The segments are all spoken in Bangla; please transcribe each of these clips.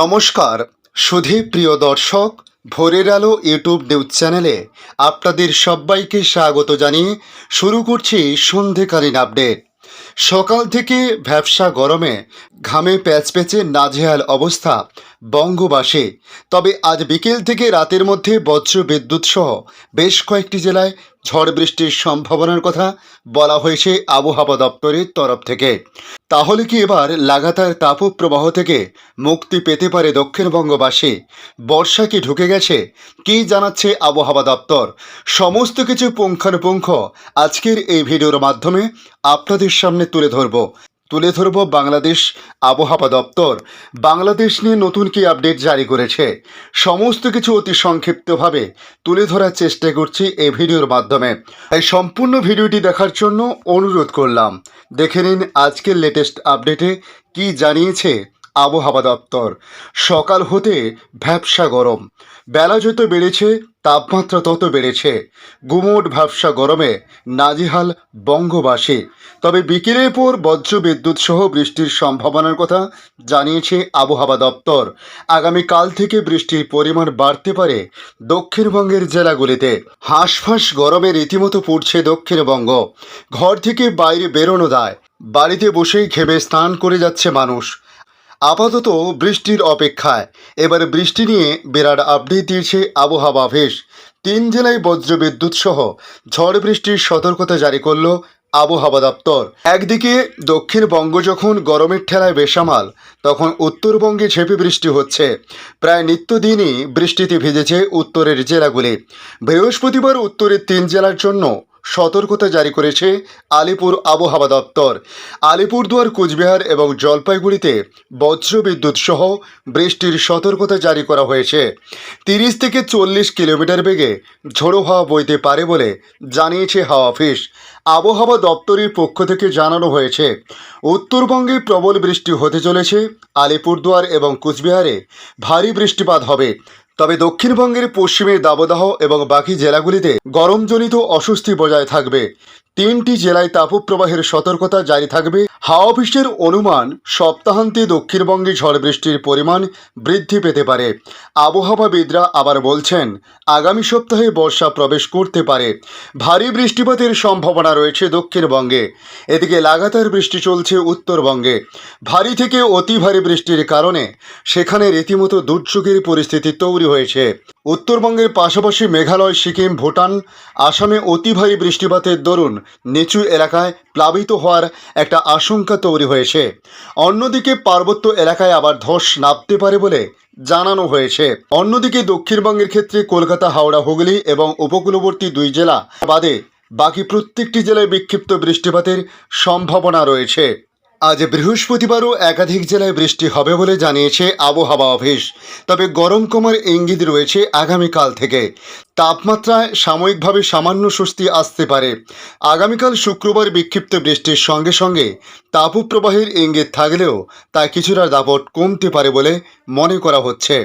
নমস্কার। সুধী প্রিয় দর্শক, ভোরের আলো ইউটিউব নিউজ চ্যানেলে আপনাদের সবাইকে স্বাগত জানিয়ে শুরু করছি সন্ধেকালীন আপডেট। সকাল থেকে ভ্যাবসা গরমে ঘামে প্যাচপ্যাচে নাজেহাল অবস্থা বঙ্গবাসে। তবে আজ বিকেল থেকে রাতের মধ্যে বজ্র বিদ্যুৎ সহ বেশ কয়েকটি জেলায় ঝড় বৃষ্টির সম্ভাবনার কথা বলা হয়েছে আবহাওয়া দপ্তরের তরফ থেকে। তাহলে কি এবার লাগাতার তাপপ্রবাহ থেকে মুক্তি পেতে পারে দক্ষিণবঙ্গবাসী বর্ষা কি ঢুকে গেছে? কি জানাচ্ছে আবহাওয়া দপ্তর? সমস্ত কিছু পুঙ্খানুপুঙ্খ আজকের এই ভিডিওর মাধ্যমে আপনাদের সামনে তুলে ধরব। তুলে ধরব বাংলাদেশ আবহাওয়া দপ্তর। বাংলাদেশ নিয়ে নতুন কি আপডেট জারি করেছে? সমস্ত কিছু অতি সংক্ষিপ্তভাবে তুলে ধরার চেষ্টা করছি এই ভিডিওর মাধ্যমে। এই সম্পূর্ণ ভিডিওটি দেখার জন্য অনুরোধ করলাম। দেখে নিন আজকের লেটেস্ট আপডেটে কি জানিয়েছে আবহাওয়া দপ্তর। সকাল হতে ভ্যাবসা গরম। বেলা যত বেড়েছে, তাপমাত্রা তত বেড়েছে। গুমোট ভ্যাবসা গরমে নাজিহাল বঙ্গবাসী। তবে বিকেলের পর বজ্র বিদ্যুৎ সহ বৃষ্টির সম্ভাবনার কথা জানিয়েছে আবহাওয়া দপ্তর। আগামীকাল থেকে বৃষ্টির পরিমাণ বাড়তে পারে দক্ষিণবঙ্গের জেলাগুলিতে। হাঁসফাঁস গরমে রীতিমতো পড়ছে দক্ষিণবঙ্গ। ঘর থেকে বাইরে বেরোনো দায় বাড়িতে বসেই ঘেমে স্নান করে যাচ্ছে মানুষ। আপাতত বৃষ্টির অপেক্ষায়। এবার বৃষ্টি নিয়ে বিরাট আপডেট দিয়েছে আবহাওয়া ভেস তিন জেলায় বজ্রবিদ্যুৎ সহ ঝড় বৃষ্টির সতর্কতা জারি করল আবহাওয়া দপ্তর। একদিকে দক্ষিণবঙ্গ যখন গরমের ঠেলায় বেসামাল, তখন উত্তরবঙ্গে ঝেপে বৃষ্টি হচ্ছে। প্রায় নিত্যদিনই বৃষ্টিতে ভিজেছে উত্তরের জেলাগুলি। বৃহস্পতিবার উত্তরের তিন জেলার জন্য সতর্কতা জারি করেছে আলিপুর আবহাওয়া দপ্তর। আলিপুরদুয়ার, কুচবিহার এবং জলপাইগুড়িতে বজ্রবিদ্যুৎ সহ বৃষ্টির সতর্কতা জারি করা হয়েছে। তিরিশ থেকে চল্লিশ কিলোমিটার বেগে ঝোড়ো হাওয়া বইতে পারে বলে জানিয়েছে হাওয়া অফিস। আবহাওয়া দপ্তরের পক্ষ থেকে জানানো হয়েছে, উত্তরবঙ্গে প্রবল বৃষ্টি হতে চলেছে, আলিপুরদুয়ার এবং কুচবিহারে ভারী বৃষ্টিপাত হবে। তবে দক্ষিণবঙ্গের পশ্চিমে দাবদাহ এবং বাকি জেলাগুলিতে গরমজনিত অস্বস্তি বজায় থাকবে। তিনটি জেলায় তাপপ্রবাহের সতর্কতা জারি থাকবে। হাওয়া অফিসের অনুমান, সপ্তাহান্তে দক্ষিণবঙ্গে ঝড় বৃষ্টির পরিমাণ বৃদ্ধি পেতে পারে। আবহাওয়াবিদরা আবার বলছেন, আগামী সপ্তাহে বর্ষা প্রবেশ করতে পারে। ভারী বৃষ্টিপাতের সম্ভাবনা রয়েছে দক্ষিণবঙ্গে। এদিকে লাগাতার বৃষ্টি চলছে উত্তরবঙ্গে। ভারী থেকে অতি ভারী বৃষ্টির কারণে সেখানে রীতিমতো দুর্যোগের পরিস্থিতি তৈরি হয়েছে। উত্তরবঙ্গের পাশাপাশি মেঘালয়, সিকিম, ভুটান, আসামে অতি ভারী বৃষ্টিপাতের দরুন নিচু এলাকায় প্লাবিত হওয়ার একটা আশঙ্কা তৈরি হয়েছে। অন্যদিকে পার্বত্য এলাকায় আবার ধস নামতে পারে বলে জানানো হয়েছে। অন্যদিকে দক্ষিণবঙ্গের ক্ষেত্রে কলকাতা, হাওড়া, হুগলি এবং উপকূলবর্তী দুই জেলা বাদে বাকি প্রত্যেকটি জেলায় বিক্ষিপ্ত বৃষ্টিপাতের সম্ভাবনা রয়েছে। আজ বৃহস্পতিবারও একাধিক জেলায় বৃষ্টি হবে বলে জানিয়েছে আবহাওয়া অফিস। তবে গরম কমার ইঙ্গিত রয়েছে আগামীকাল থেকে। তাপমাত্রায় সাময়িকভাবে সামান্য স্বস্তি আসতে পারে। আগামীকাল শুক্রবার বিক্ষিপ্ত বৃষ্টির সঙ্গে সঙ্গে তাপপ্রবাহের ইঙ্গিত থাকলেও তা কিছুটা দাপট কমতে পারে বলে মনে করা হচ্ছে।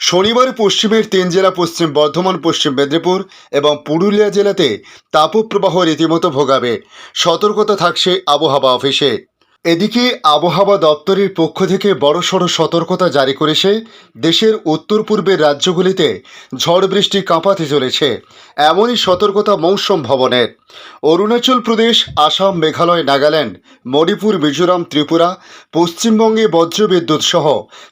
শনিবার পশ্চিমের তিন জেলা, পশ্চিম বর্ধমান, পশ্চিম মেদিনীপুর এবং পুরুলিয়া জেলাতে তাপপ্রবাহ রীতিমতো ভোগাবে। সতর্কতা থাকছে আবহাওয়া অফিসে। এদিকে আবহাওয়া দপ্তরের পক্ষ থেকে বড়সড় সতর্কতা জারি করেছে দেশের উত্তর পূর্বের রাজ্যগুলিতে ঝড় বৃষ্টি কাঁপাতে চলেছে। এমনই সতর্কতা মৌসুম ভবনের। অরুণাচল প্রদেশ, আসাম, মেঘালয়, নাগাল্যান্ড, মণিপুর, মিজোরাম, ত্রিপুরা, পশ্চিমবঙ্গে বজ্রবিদ্যুৎ সহ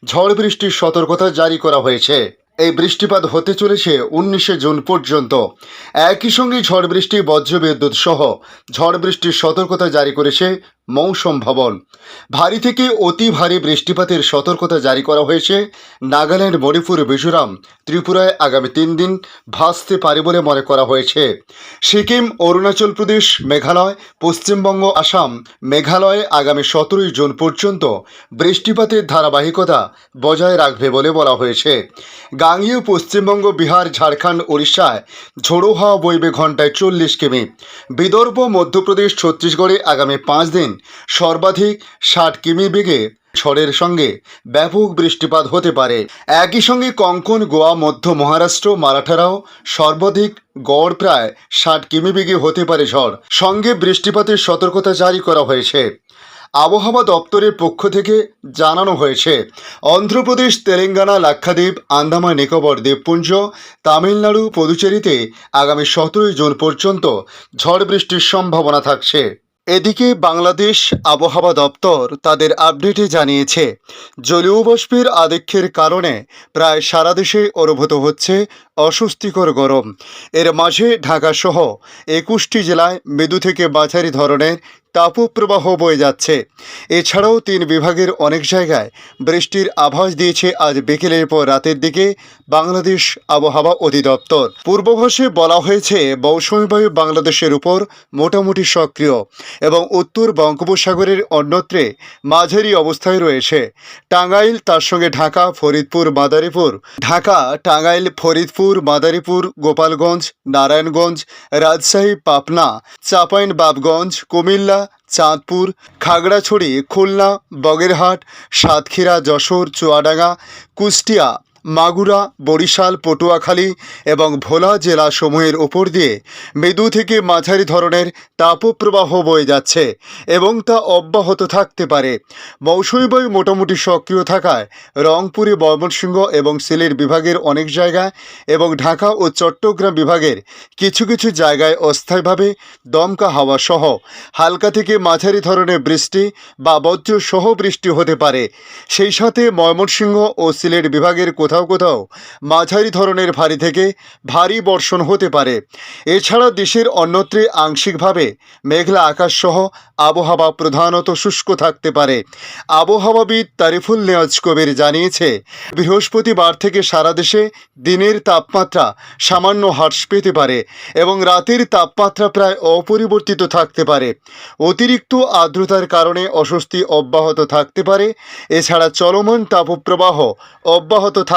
ঝড় বৃষ্টির সতর্কতা জারি করা হয়েছে। এই বৃষ্টিপাত হতে চলেছে উনিশে জুন পর্যন্ত। একই সঙ্গে ঝড় বৃষ্টি, বজ্রবিদ্যুৎ সহ ঝড় বৃষ্টির সতর্কতা জারি করেছে মৌসুম ভবন। ভারী থেকে অতি ভারী বৃষ্টিপাতের সতর্কতা জারি করা হয়েছে। নাগাল্যান্ড, মণিপুর, মিজোরাম, ত্রিপুরায় আগামী তিন দিন ভাসতে পারে বলে মনে করা হয়েছে। সিকিম, অরুণাচল প্রদেশ, মেঘালয়, পশ্চিমবঙ্গ, আসাম, মেঘালয়ে আগামী সতেরোই জুন পর্যন্ত বৃষ্টিপাতের ধারাবাহিকতা বজায় রাখবে বলে বলা হয়েছে। গাঙ্গীয়, পশ্চিমবঙ্গ, বিহার, ঝাড়খণ্ড, ওড়িশায় ঝোড়ো হাওয়া বইবে ঘন্টায় চল্লিশ কিমি। বিদর্ভ, মধ্যপ্রদেশ, ছত্তিশগড়ে আগামী পাঁচ দিন সর্বাধিক ষাট কিমি বেগে ঝড়ের সঙ্গে ব্যাপক বৃষ্টিপাত হতে পারে। একই সঙ্গে কঙ্কন, গোয়া, মধ্য মহারাষ্ট্র, মারাঠারাও সর্বাধিক গড় প্রায় ষাট কিমি বেগে হতে পারে ঝড়। সঙ্গে বৃষ্টিপাতের সতর্কতা জারি করা হয়েছে। আবহাওয়া দপ্তরের পক্ষ থেকে জানানো হয়েছে, অন্ধ্রপ্রদেশ, তেলেঙ্গানা, লাক্ষাদ্বীপ, আন্দামান, নিকোবর, দ্বীপপুঞ্জ, তামিলনাড়ু, পুদুচেরিতে আগামী সতেরোই জুন পর্যন্ত ঝড় বৃষ্টির সম্ভাবনা থাকছে। এদিকে বাংলাদেশ আবহাওয়া দপ্তর তাদের আপডেটে জানিয়েছে, জলীয় বাষ্পের আধিক্যের কারণে প্রায় সারা দেশে অনুভূত হচ্ছে অস্বস্তিকর গরম। এর মাঝে ঢাকাসহ একুশটি জেলায় মৃদু থেকে মাঝারি ধরনের তাপপ্রবাহ বয়ে যাচ্ছে। এছাড়াও তিন বিভাগের অনেক জায়গায় বৃষ্টির আভাস দিয়েছে আজ বিকেলের পর রাতের দিকে বাংলাদেশ আবহাওয়া অধিদপ্তর। পূর্বাভাসে বলা হয়েছে, মৌসুমী বায়ু বাংলাদেশের উপর মোটামুটি সক্রিয় এবং উত্তর বঙ্গোপসাগরের অন্যত্রে মাঝারি অবস্থায় রয়েছে। টাঙ্গাইল, তার সঙ্গে ঢাকা, ফরিদপুর, মাদারীপুর। ঢাকা, টাঙ্গাইল, ফরিদপুর, মাদারীপুর, গোপালগঞ্জ, নারায়ণগঞ্জ, রাজশাহী, পাবনা, চাঁপাইন, বাবগঞ্জ, কুমিল্লা চাঁদপুর খাগড়াছড়ি খুলনা বগেরহাট সাতক্ষীরা যশোর চুয়াডাঙ্গা কুষ্টিয়া মাগুরা, বরিশাল, পটুয়াখালী এবং ভোলা জেলা সমূহের উপর দিয়ে মৃদু থেকে মাঝারি ধরনের তাপপ্রবাহ বয়ে যাচ্ছে এবং তা অব্যাহত থাকতে পারে। মৌসুমী বায়ু মোটামুটি সক্রিয় থাকায় রংপুরে ময়মনসিংহ এবং সিলেট বিভাগের অনেক জায়গায় এবং ঢাকা ও চট্টগ্রাম বিভাগের কিছু কিছু জায়গায় অস্থায়ীভাবে দমকা হাওয়া সহ হালকা থেকে মাঝারি ধরনের বৃষ্টি বা বজ্র সহ বৃষ্টি হতে পারে। সেই সাথে ময়মনসিংহ ও সিলেট বিভাগের কোথাও কোথাও কোথাও মাঝারি ধরনের ভারী থেকে ভারী বর্ষণ হতে পারে। এছাড়া দেশের অন্যত্রে আংশিকভাবে মেঘলা আকাশ সহ আবহাওয়া প্রধানত শুষ্ক থাকতে পারে। আবহাওয়াবিদ তারিফুল নেওয়াজ কবির জানিয়েছে, বৃহস্পতিবার থেকে সারা দেশে দিনের তাপমাত্রা সামান্য হ্রাস পেতে পারে এবং রাতের তাপমাত্রা প্রায় অপরিবর্তিত থাকতে পারে। অতিরিক্ত আর্দ্রতার কারণে অস্বস্তি অব্যাহত থাকতে পারে। এছাড়া চলমান তাপপ্রবাহ অব্যাহত